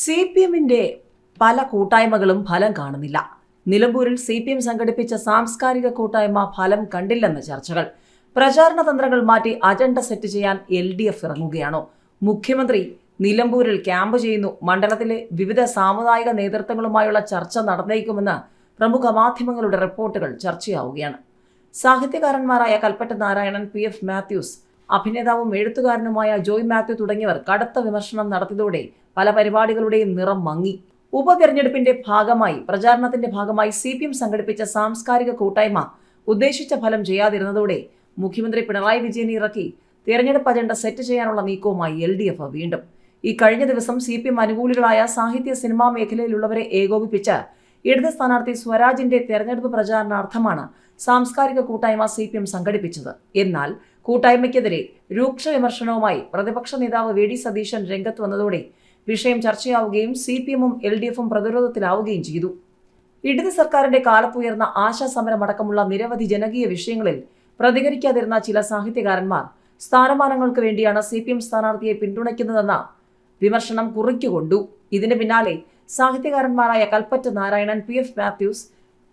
C P എമ്മിന്റെ പല കൂട്ടായ്മകളും ഫലം കാണുന്നില്ല. നിലമ്പൂരിൽ സി പി എം സംഘടിപ്പിച്ച സാംസ്കാരിക കൂട്ടായ്മ ഫലം കണ്ടില്ലെന്ന ചർച്ചകൾ. പ്രചാരണ തന്ത്രങ്ങൾ മാറ്റി അജണ്ട സെറ്റ് ചെയ്യാൻ എൽ ഡി എഫ് ഇറങ്ങുകയാണോ? മുഖ്യമന്ത്രി നിലമ്പൂരിൽ ക്യാമ്പ് ചെയ്യുന്നു. മണ്ഡലത്തിലെ വിവിധ സാമുദായിക നേതൃത്വങ്ങളുമായുള്ള ചർച്ച നടന്നേക്കുമെന്ന് പ്രമുഖ മാധ്യമങ്ങളുടെ റിപ്പോർട്ടുകൾ ചർച്ചയാവുകയാണ്. സാഹിത്യകാരന്മാരായ കൽപ്പറ്റ നാരായണൻ പി എഫ് മാത്യൂസ് അഭിനേതാവും എഴുത്തുകാരനുമായ ജോയ് മാത്യു തുടങ്ങിയവർ കടുത്ത വിമർശനം നടത്തിയതോടെ പല പരിപാടികളുടെയും നിറം മങ്ങി. ഉപതെരഞ്ഞെടുപ്പിന്റെ ഭാഗമായി പ്രചാരണത്തിന്റെ ഭാഗമായി സി പി എം സംഘടിപ്പിച്ച സാംസ്കാരിക കൂട്ടായ്മ ഉദ്ദേശിച്ച ഫലം ചെയ്യാതിരുന്നതോടെ മുഖ്യമന്ത്രി പിണറായി വിജയൻ ഇറക്കി തിരഞ്ഞെടുപ്പ് അജണ്ട സെറ്റ് ചെയ്യാനുള്ള നീക്കവുമായി എൽ ഡി എഫ് വീണ്ടും. ഈ കഴിഞ്ഞ ദിവസം സി പി എം അനുകൂലികളായ സാഹിത്യ സിനിമാ മേഖലയിലുള്ളവരെ ഏകോപിപ്പിച്ച് ഇടത് സ്ഥാനാർത്ഥി സ്വരാജിന്റെ തെരഞ്ഞെടുപ്പ് പ്രചാരണാർത്ഥമാണ് സാംസ്കാരിക കൂട്ടായ്മ സി പി എം സംഘടിപ്പിച്ചത്. എന്നാൽ കൂട്ടായ്മയ്ക്കെതിരെ രൂക്ഷ വിമർശനവുമായി പ്രതിപക്ഷ നേതാവ് വി ഡി സതീശൻ രംഗത്ത് വന്നതോടെ വിഷയം ചർച്ചയാവുകയും സി പി എമ്മും എൽ ഡി എഫും പ്രതിരോധത്തിലാവുകയും ചെയ്തു. ഇടത് സർക്കാരിന്റെ കാലത്തുയർന്ന ആശാസമരമടക്കമുള്ള നിരവധി ജനകീയ വിഷയങ്ങളിൽ പ്രതികരിക്കാതിരുന്ന ചില സാഹിത്യകാരന്മാർ സ്ഥാനമാനങ്ങൾക്ക് വേണ്ടിയാണ് സി പി എം സ്ഥാനാർത്ഥിയെ പിന്തുണയ്ക്കുന്നതെന്ന വിമർശനം കുറിക്കുകൊണ്ടു. ഇതിന് പിന്നാലെ സാഹിത്യകാരന്മാരായ കൽപ്പറ്റ നാരായണൻ പി. എഫ്. മാത്യൂസ്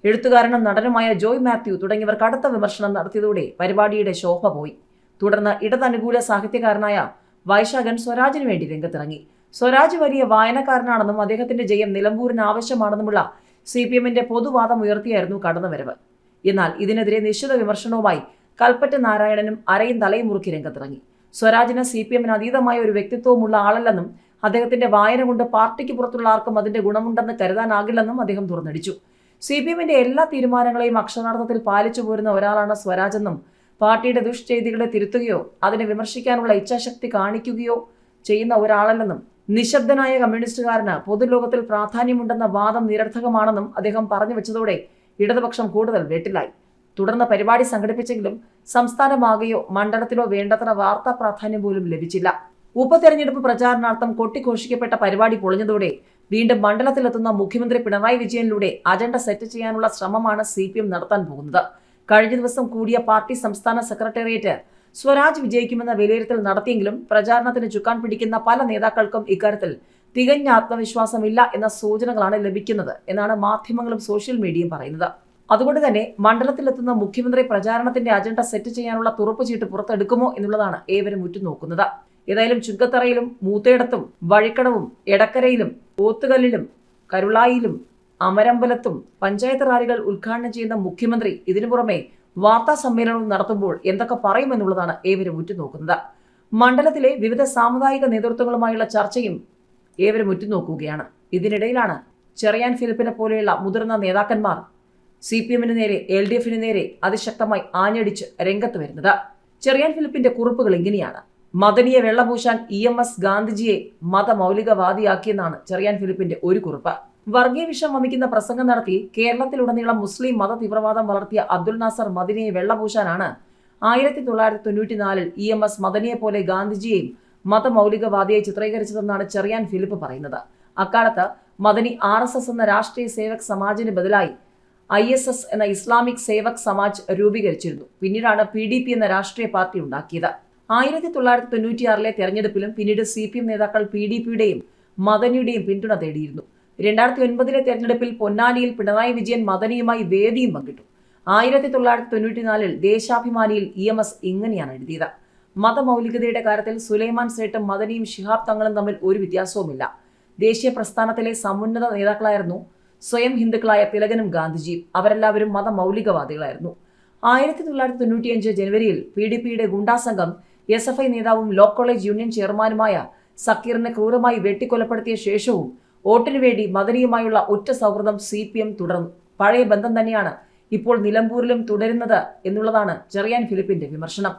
എഴുത്തുകാരനും നടനുമായ ജോയ് മാത്യു തുടങ്ങിയവർ കടുത്ത വിമർശനം നടത്തിയതോടെ പരിപാടിയുടെ ശോഭ പോയി. തുടർന്ന് ഇടതനുകൂല സാഹിത്യകാരനായ വൈശാഖൻ സ്വരാജിനു വേണ്ടി രംഗത്തിറങ്ങി. സ്വരാജ് വലിയ വായനക്കാരനാണെന്നും അദ്ദേഹത്തിന്റെ ജയം നിലമ്പൂരിന് ആവശ്യമാണെന്നുമുള്ള സി പി എമ്മിന്റെ പൊതുവാദം ഉയർത്തിയായിരുന്നു കടന്നുവരവ്. എന്നാൽ ഇതിനെതിരെ നിശ്ചിത വിമർശനവുമായി കൽപ്പറ്റ നാരായണനും അരയും തലയും മുറുക്കി രംഗത്തിറങ്ങി. സ്വരാജിന് സി പി എമ്മിന് അതീതമായ ഒരു വ്യക്തിത്വമുള്ള ആളല്ലെന്നും അദ്ദേഹത്തിന്റെ വായന കൊണ്ട് പാർട്ടിക്ക് പുറത്തുള്ള ആർക്കും അതിന്റെ ഗുണമുണ്ടെന്ന് കരുതാനാകില്ലെന്നും അദ്ദേഹം തുറന്നടിച്ചു. സി പി എമ്മിന്റെ എല്ലാ തീരുമാനങ്ങളെയും അക്ഷരാർത്ഥത്തിൽ പാലിച്ചു പോരുന്ന ഒരാളാണ് സ്വരാജെന്നും പാർട്ടിയുടെ ദുഷ്ചെയ്തികളെ തിരുത്തുകയോ അതിനെ വിമർശിക്കാനുള്ള ഇച്ഛാശക്തി കാണിക്കുകയോ ചെയ്യുന്ന ഒരാളല്ലെന്നും നിശബ്ദനായ കമ്മ്യൂണിസ്റ്റുകാരന് പൊതുലോകത്തിൽ പ്രാധാന്യമുണ്ടെന്ന വാദം നിരർത്ഥകമാണെന്നും അദ്ദേഹം പറഞ്ഞു വെച്ചതോടെ ഇടതുപക്ഷം കൂടുതൽ വെട്ടിലായി. തുടർന്ന് പരിപാടി സംഘടിപ്പിച്ചെങ്കിലും സംസ്ഥാനമാകെയോ മണ്ഡലത്തിലോ വേണ്ടത്ര വാർത്താ പ്രാധാന്യം പോലും ലഭിച്ചില്ല. ഉപതെരഞ്ഞെടുപ്പ് പ്രചാരണാർത്ഥം കൊട്ടിഘോഷിക്കപ്പെട്ട പരിപാടി പൊളിഞ്ഞതോടെ വീണ്ടും മണ്ഡലത്തിലെത്തുന്ന മുഖ്യമന്ത്രി പിണറായി വിജയനിലൂടെ അജണ്ട സെറ്റ് ചെയ്യാനുള്ള ശ്രമമാണ് സി നടത്താൻ പോകുന്നത്. കഴിഞ്ഞ ദിവസം കൂടിയ പാർട്ടി സംസ്ഥാന സെക്രട്ടേറിയറ്റ് സ്വരാജ് വിജയിക്കുമെന്ന വിലയിരുത്തൽ നടത്തിയെങ്കിലും പ്രചാരണത്തിന് ചുക്കാൻ പിടിക്കുന്ന പല നേതാക്കൾക്കും ഇക്കാര്യത്തിൽ തികഞ്ഞ ആത്മവിശ്വാസമില്ല എന്ന സൂചനകളാണ് ലഭിക്കുന്നത് എന്നാണ് മാധ്യമങ്ങളും സോഷ്യൽ മീഡിയയും പറയുന്നത്. അതുകൊണ്ട് തന്നെ മണ്ഡലത്തിലെത്തുന്ന മുഖ്യമന്ത്രി പ്രചാരണത്തിന്റെ അജണ്ട സെറ്റ് ചെയ്യാനുള്ള തുറപ്പ് ചീട്ട് പുറത്തെടുക്കുമോ എന്നുള്ളതാണ് ഏവരും ഉറ്റുനോക്കുന്നത്. ഏതായാലും ചുങ്കത്തറയിലും മൂത്തയിടത്തും വഴിക്കടവും എടക്കരയിലും പോത്തുകല്ലിലും കരുളായിലും അമരമ്പലത്തും പഞ്ചായത്ത് റാലികൾ ഉദ്ഘാടനം ചെയ്യുന്ന മുഖ്യമന്ത്രി ഇതിനു പുറമെ വാർത്താ സമ്മേളനം നടത്തുമ്പോൾ എന്തൊക്കെ പറയുമെന്നുള്ളതാണ് ഏവരും ഉറ്റുനോക്കുന്നത്. മണ്ഡലത്തിലെ വിവിധ സാമുദായിക നേതൃത്വങ്ങളുമായുള്ള ചർച്ചയും ഏവരും ഉറ്റുനോക്കുകയാണ്. ഇതിനിടയിലാണ് ചെറിയാൻ ഫിലിപ്പിനെ പോലെയുള്ള മുതിർന്ന നേതാക്കന്മാർ സി പി എമ്മിന് നേരെ എൽ ഡി എഫിന് നേരെ അതിശക്തമായി ആഞ്ഞടിച്ച് രംഗത്ത് വരുന്നത്. ചെറിയാൻ ഫിലിപ്പിന്റെ കുറിപ്പുകൾ ഇങ്ങനെയാണ്. മദനിയെ വെള്ളപൂശാൻ ഇ എം എസ് ഗാന്ധിജിയെ മതമൗലികവാദിയാക്കിയെന്നാണ് ചെറിയാൻ ഫിലിപ്പിന്റെ ഒരു കുറിപ്പ്. വർഗീയ വിഷം വമിക്കുന്ന പ്രസംഗം നടത്തി കേരളത്തിലുടനീളം മുസ്ലിം മത തീവ്രവാദം വളർത്തിയ അബ്ദുൽ നാസർ മദനിയെ വെള്ളപൂശാനാണ് ആയിരത്തി തൊള്ളായിരത്തി തൊണ്ണൂറ്റിനാലിൽ ഇ എം എസ് മദനിയെ പോലെ ഗാന്ധിജിയെയും മതമൗലികവാദിയെ ചിത്രീകരിച്ചതെന്നാണ് ചെറിയാൻ ഫിലിപ്പ് പറയുന്നത്. അക്കാലത്ത് മദനി ആർ എസ് എസ് എന്ന രാഷ്ട്രീയ സേവക് സമാജിന് ബദലായി ഐ എസ് എസ് എന്ന ഇസ്ലാമിക് സേവക് സമാജ് രൂപീകരിച്ചിരുന്നു. പിന്നീടാണ് പി ഡി പി എന്ന രാഷ്ട്രീയ പാർട്ടി ഉണ്ടാക്കിയത്. ആയിരത്തി തൊള്ളായിരത്തി തൊണ്ണൂറ്റിയാറിലെ തെരഞ്ഞെടുപ്പിലും പിന്നീട് സി പി എം നേതാക്കൾ പി ഡി പിയുടെയും മദനിയുടെയും പിന്തുണ തേടിയിരുന്നു. രണ്ടായിരത്തി ഒൻപതിലെ തെരഞ്ഞെടുപ്പിൽ പൊന്നാനിയിൽ പിണറായി വിജയൻ മദനിയുമായി വേദിയും പങ്കിട്ടു. ആയിരത്തി തൊള്ളായിരത്തി തൊണ്ണൂറ്റിനാലിൽ ദേശാഭിമാനിയിൽ ഇ എം എസ് ഇങ്ങനെയാണ് എഴുതിയത്. മതമൗലികതയുടെ കാര്യത്തിൽ സുലൈമാൻ സേട്ടും മദനിയും ഷിഹാബ് തങ്ങളും തമ്മിൽ ഒരു വ്യത്യാസവുമില്ല. ദേശീയ പ്രസ്ഥാനത്തിലെ സമുന്നത നേതാക്കളായിരുന്നു സ്വയം ഹിന്ദുക്കളായ തിലകനും ഗാന്ധിജിയും. അവരെല്ലാവരും മതമൗലികവാദികളായിരുന്നു. ആയിരത്തി തൊള്ളായിരത്തി തൊണ്ണൂറ്റിയഞ്ച് ജനുവരിയിൽ പി ഡി പിയുടെ ഗുണ്ടാസംഘം എസ് എഫ് ഐ നേതാവും ലോ കോളേജ് യൂണിയൻ ചെയർമാനുമായ സക്കീറിനെ ക്രൂരമായി വെട്ടിക്കൊലപ്പെടുത്തിയ ശേഷവും വോട്ടിനു വേണ്ടി മദനിയുമായുള്ള ഒറ്റ സൗഹൃദം സി പി എം തുടർന്നു. പഴയ ബന്ധം തന്നെയാണ് ഇപ്പോൾ നിലമ്പൂരിലും തുടരുന്നത് എന്നുള്ളതാണ് ചെറിയാൻ ഫിലിപ്പിന്റെ വിമർശനം.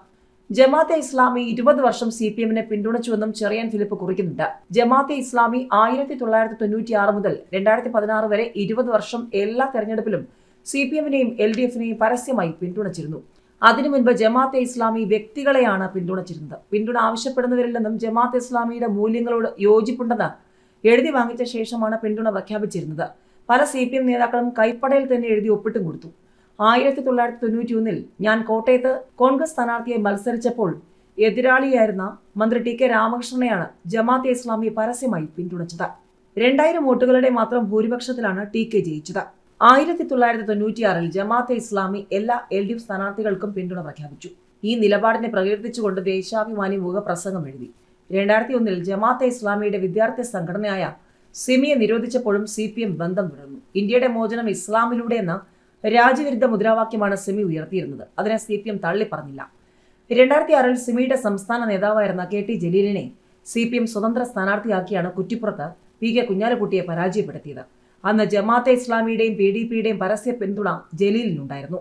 ജമാഅത്തെ ഇസ്ലാമി ഇരുപത് വർഷം സി പി എമ്മിനെ പിന്തുണച്ചുവെന്നും ചെറിയാൻ ഫിലിപ്പ് കുറിക്കുന്നുണ്ട്. ജമാഅത്തെ ഇസ്ലാമി ആയിരത്തി തൊള്ളായിരത്തി തൊണ്ണൂറ്റി ആറ് മുതൽ രണ്ടായിരത്തി പതിനാറ് വരെ ഇരുപത് വർഷം എല്ലാ തെരഞ്ഞെടുപ്പിലും സി പി എമ്മിനെയും എൽ ഡി എഫിനെയും പരസ്യമായി പിന്തുണച്ചിരുന്നു. അതിനു മുൻപ് ജമാഅത്തെ ഇസ്ലാമി വ്യക്തികളെയാണ് പിന്തുണച്ചിരുന്നത്. പിന്തുണ ആവശ്യപ്പെടുന്നവരിൽ നിന്നും ജമാഅത്തെ ഇസ്ലാമിയുടെ മൂല്യങ്ങളോട് യോജിപ്പുണ്ടെന്ന് എഴുതി വാങ്ങിച്ച ശേഷമാണ് പിന്തുണ പ്രഖ്യാപിച്ചിരുന്നത്. പല സി പി എം നേതാക്കളും കൈപ്പടയിൽ തന്നെ എഴുതി ഒപ്പിട്ടും കൊടുത്തു. ആയിരത്തി തൊള്ളായിരത്തി തൊണ്ണൂറ്റി ഒന്നിൽ ഞാൻ കോട്ടയത്ത് കോൺഗ്രസ് സ്ഥാനാർത്ഥിയെ മത്സരിച്ചപ്പോൾ എതിരാളിയായിരുന്ന മന്ത്രി ടി കെ രാമകൃഷ്ണനെയാണ് ജമാഅത്തെ ഇസ്ലാമി പരസ്യമായി പിന്തുണച്ചത്. രണ്ടായിരം വോട്ടുകളുടെ മാത്രം ഭൂരിപക്ഷത്തിലാണ് ടി കെ ജയിച്ചത്. ആയിരത്തി തൊള്ളായിരത്തി തൊണ്ണൂറ്റിയാറിൽ ജമാഅത്തെ ഇസ്ലാമി എല്ലാ എൽ ഡി എഫ് സ്ഥാനാർത്ഥികൾക്കും പിന്തുണ പ്രഖ്യാപിച്ചു. ഈ നിലപാടിനെ പ്രകീർത്തിച്ചുകൊണ്ട് ദേശാഭിമാനി മുഖപ്രസംഗം എഴുതി. രണ്ടായിരത്തി ഒന്നിൽ ജമാഅത്തെ ഇസ്ലാമിയുടെ വിദ്യാർത്ഥി സംഘടനയായ സിമിയെ നിരോധിച്ചപ്പോഴും സി പി എം ബന്ധം തുടർന്നു ഇന്ത്യയുടെ മോചനം ഇസ്ലാമിലൂടെ എന്ന രാജ്യവിരുദ്ധ മുദ്രാവാക്യമാണ് സിമി ഉയർത്തിയിരുന്നത്. അതിനെ സി പി എം തള്ളിപ്പറഞ്ഞില്ല. രണ്ടായിരത്തി ആറിൽ സിമിയുടെ സംസ്ഥാന നേതാവായിരുന്ന കെ ടി ജലീലിനെ സി പി എം സ്വതന്ത്ര സ്ഥാനാർത്ഥിയാക്കിയാണ് കുറ്റിപ്പുറത്ത് പി കെ കുഞ്ഞാലിക്കുട്ടിയെ പരാജയപ്പെടുത്തിയത്. അന്ന് ജമാഅത്തെ ഇസ്ലാമിയുടെയും പി ഡി പിയുടെയും പരസ്യ പിന്തുണ ജലീലിനുണ്ടായിരുന്നു.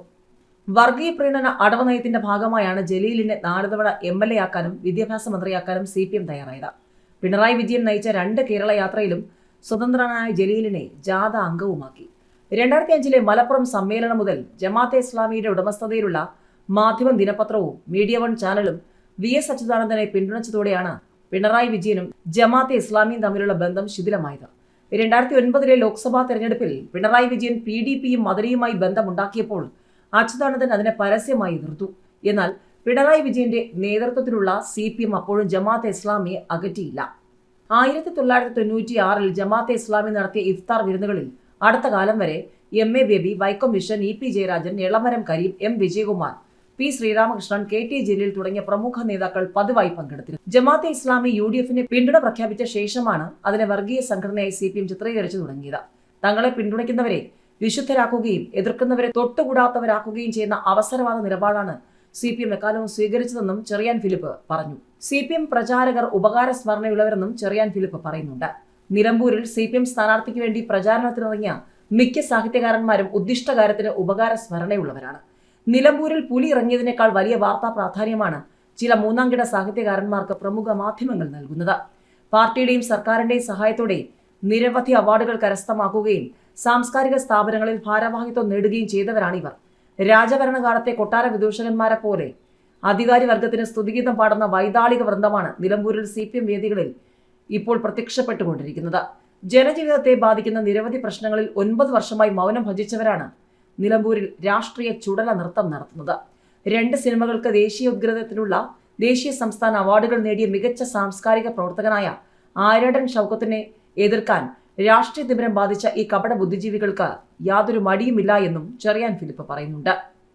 വർഗീയ പ്രീണന അടവ് നയത്തിന്റെ ഭാഗമായാണ് ജലീലിനെ നാല് തവണ എം എൽ എ ആക്കാനും വിദ്യാഭ്യാസ മന്ത്രിയാക്കാനും സി പി എം തയ്യാറായത്. പിണറായി വിജയൻ നയിച്ച രണ്ട് കേരള യാത്രയിലും സ്വതന്ത്രനായ ജലീലിനെ ജാഥ അംഗവുമാക്കി. രണ്ടായിരത്തി അഞ്ചിലെ മലപ്പുറം സമ്മേളനം മുതൽ ജമാഅത്തെ ഇസ്ലാമിയുടെ ഉടമസ്ഥതയിലുള്ള മാധ്യമം ദിനപത്രവും മീഡിയ വൺ ചാനലും വി എസ് അച്യുതാനന്ദനെ പിന്തുണച്ചതോടെയാണ് പിണറായി വിജയനും ജമാഅത്തെ ഇസ്ലാമിയും തമ്മിലുള്ള ബന്ധം ശിഥിലമായത്. രണ്ടായിരത്തി ഒൻപതിലെ ലോക്സഭാ തെരഞ്ഞെടുപ്പിൽ പിണറായി വിജയൻ പി ഡി പിയും മദരിയുമായി ബന്ധമുണ്ടാക്കിയപ്പോൾ അച്യുതാനന്ദൻ അതിനെ പരസ്യമായി എതിർത്തു. എന്നാൽ പിണറായി വിജയന്റെ നേതൃത്വത്തിലുള്ള സി പി എം അപ്പോഴും ജമാഅത്തെ ഇസ്ലാമിയെ അകറ്റിയില്ല. ആയിരത്തി തൊള്ളായിരത്തി തൊണ്ണൂറ്റി ആറിൽ ജമാഅത്തെ ഇസ്ലാമി നടത്തിയ ഇഫ്താർ വിരുന്നുകളിൽ അടുത്ത കാലം വരെ M A Baby Vaikom mission E P Jayarajan Elamaram Kareem M Vijayakumar P Sreeramakrishnan K T Jaleel തുടങ്ങിയ പ്രമുഖ നേതാക്കൾ പതിവായി പങ്കെടുത്തിരുന്നു. ജമാഅത്തെ ഇസ്ലാമി യു ഡി എഫിനെ പിന്തുണ പ്രഖ്യാപിച്ച ശേഷമാണ് അതിനെ വർഗീയ സംഘടനയായി സി പി എം ചിത്രീകരിച്ചു തുടങ്ങിയത്. തങ്ങളെ പിന്തുണയ്ക്കുന്നവരെ വിശുദ്ധരാക്കുകയും എതിർക്കുന്നവരെ തൊട്ടുകൂടാത്തവരാക്കുകയും ചെയ്യുന്ന അവസരവാദ നിലപാടാണ് സി പി എം എക്കാലവും സ്വീകരിച്ചതെന്നും ചെറിയാൻ ഫിലിപ്പ് പറഞ്ഞു. സി പി എം പ്രചാരകർ ഉപകാര സ്മരണയുള്ളവരെന്നും ചെറിയാൻ ഫിലിപ്പ് പറയുന്നുണ്ട്. നിലമ്പൂരിൽ സി പി എം സ്ഥാനാർത്ഥിക്ക് വേണ്ടി പ്രചാരണത്തിനിറങ്ങിയ മിക്ക സാഹിത്യകാരന്മാരും ഉദ്ദിഷ്ടകാരത്തിന് ഉപകാര സ്മരണയുള്ളവരാണ് നിലമ്പൂരിൽ പുലി ഇറങ്ങിയതിനേക്കാൾ വലിയ വാർത്താ പ്രാധാന്യമാണ് ചില മൂന്നാംകിട സാഹിത്യകാരന്മാർക്ക് പ്രമുഖ മാധ്യമങ്ങൾ നൽകുന്നത്. പാർട്ടിയുടെയും സർക്കാരിന്റെയും സഹായത്തോടെ നിരവധി അവാർഡുകൾ കരസ്ഥമാക്കുകയും സാംസ്കാരിക സ്ഥാപനങ്ങളിൽ ഭാരവാഹിത്വം നേടുകയും ചെയ്തവരാണ് ഇവർ രാജഭരണകാലത്തെ കൊട്ടാര വിദൂഷകന്മാരെ പോലെ അധികാരി വർഗത്തിന് സ്തുതിഗീതം പാടുന്ന വൈതാളിക വൃന്ദമാണ് നിലമ്പൂരിൽ സി പി എം വേദികളിൽ ഇപ്പോൾ പ്രത്യക്ഷപ്പെട്ടുകൊണ്ടിരിക്കുന്നത്. ജനജീവിതത്തെ ബാധിക്കുന്ന നിരവധി പ്രശ്നങ്ങളിൽ ഒൻപത് വർഷമായി മൗനം ഭജിച്ചവരാണ് നിലമ്പൂരിൽ രാഷ്ട്രീയ ചുടല നൃത്തം നടത്തുന്നത്. രണ്ട് സിനിമകൾക്ക് ദേശീയോദ്ഗ്രഥത്തിനുള്ള ദേശീയ സംസ്ഥാന അവാർഡുകൾ നേടിയ മികച്ച സാംസ്കാരിക പ്രവർത്തകനായ ആരടൻ ഷൗക്കത്തിനെ എതിർക്കാൻ രാഷ്ട്രീയ തിമിരം ബാധിച്ച ഈ കപട ബുദ്ധിജീവികൾക്ക് യാതൊരു മടിയുമില്ല എന്നും ചെറിയാൻ ഫിലിപ്പ് പറയുന്നുണ്ട്.